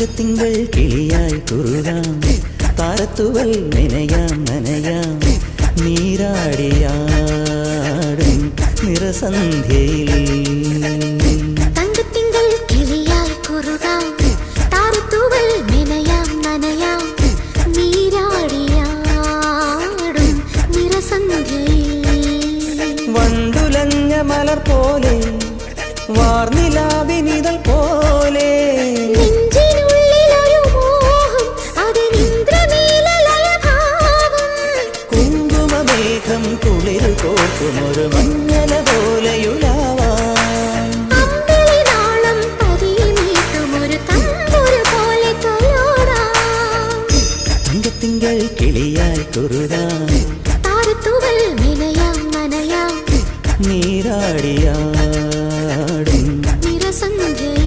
തിങ്കൾ കിളിയായി കുറുകാം പാറത്തുകൾ നനയാം നനയാം നീരാടിയാടും നിറസന്ധ്യയിൽ. തങ്കത്തിങ്കൾ കിളിയായി കുറുകാം. താറത്തുകൾ നനയാം നനയാം നീരാടിയാടും നിറസന്ധ്യയിൽ. വണ്ടുലഞ്ഞ മലർ പോലെ വാർനിലാ രക്തം കുളിർ കോർക്കും ഒരു മഞ്ഞല പോലെയുള്ളവാ തിങ്കൾ കിളിയായി കുറുതാം നീരാടിയാ